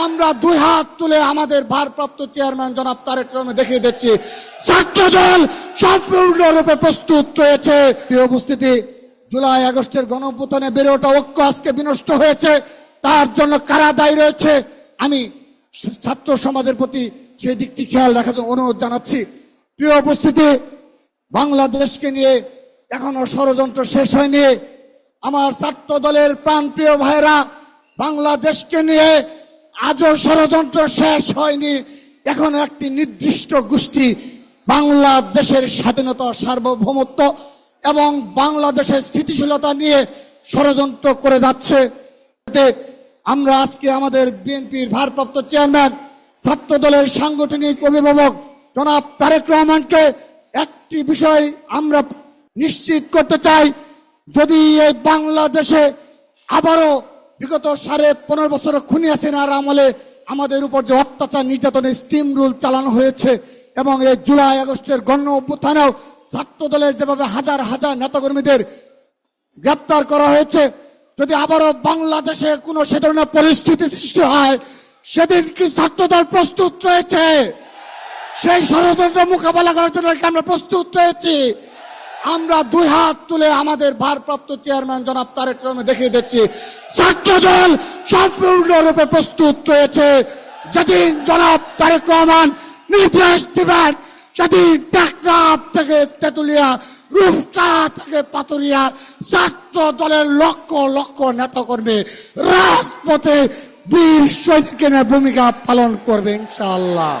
আমরা দুই হাত তুলে আমাদের ভারপ্রাপ্ত চেয়ারম্যান জনাব তারেক রহমান দেখিয়ে দিচ্ছি। ছাত্র দল সম্পূর্ণরূপে প্রস্তুত রয়েছে। প্রিয় উপস্থিতি, জুলাই আগস্টের গণঅভ্যুত্থানে বেড়ে ওঠা ঐক্য আজকে বিনষ্ট হয়েছে। তার জন্য কারা দায়ী রয়েছে? আমি ছাত্র সমাজের প্রতি সেই দিকটি খেয়াল রাখার জন্য অনুরোধ জানাচ্ছি। প্রিয় উপস্থিতি, বাংলাদেশকে নিয়ে এখনও ষড়যন্ত্র শেষ হয়নি। আমার ছাত্র দলের প্রাণপ্রিয় ভাইরা বাংলাদেশকে নিয়ে আজও ষড়যন্ত্র শেষ হয়নি। এখন একটি নির্দিষ্ট গোষ্ঠী বাংলাদেশের স্বাধীনতা, সার্বভৌমত্ব এবং বাংলাদেশের স্থিতিশীলতা নিয়ে ষড়যন্ত্র করে যাচ্ছে। আমরা আজকে আমাদের বিএনপির ভারপ্রাপ্ত চেয়ারম্যান ছাত্র দলের সাংগঠনিক অভিভাবক জনাব তারেক রহমানকে একটি বিষয় আমরা নিশ্চিত করতে চাই, যদি এই বাংলাদেশে আবারও বিগত সাড়ে পনেরো বছর খুনি হাসিনার আমলে আমাদের উপর যে অত্যাচার নির্যাতনের স্টিম রুল চালানো হয়েছে এবং এই জুলাই আগস্টের গণ অভ্যুত্থানেও ছাত্র দলের যেভাবে হাজার হাজার নেতাকর্মীদের গ্রেপ্তার করা হয়েছে, যদি আবারও বাংলাদেশে কোনো সে ধরনের পরিস্থিতি সৃষ্টি হয়, সেদিন কি ছাত্রদল প্রস্তুত রয়েছে? সেই ষড়যন্ত্র মোকাবেলা করার জন্য আমরা প্রস্তুত রয়েছি? আমরা দুই হাত তুলে আমাদের ভারপ্রাপ্ত চেয়ারম্যান জনাব তারেক রহমান দেখিয়ে দিচ্ছি। ছাত্র দল সম্পূর্ণরূপে প্রস্তুত রয়েছে। যেদিন জনাব তারেক রহমান নির্দেশ দিবেন, সেদিন টেকনাফ থেকে তেতুলিয়া, রূপসা থেকে পাতুরিয়া ছাত্র দলের লক্ষ লক্ষ নেতা নেতাকর্মী রাজপথে বীর সৈনিকের ভূমিকা পালন করবে ইনশাআল্লাহ।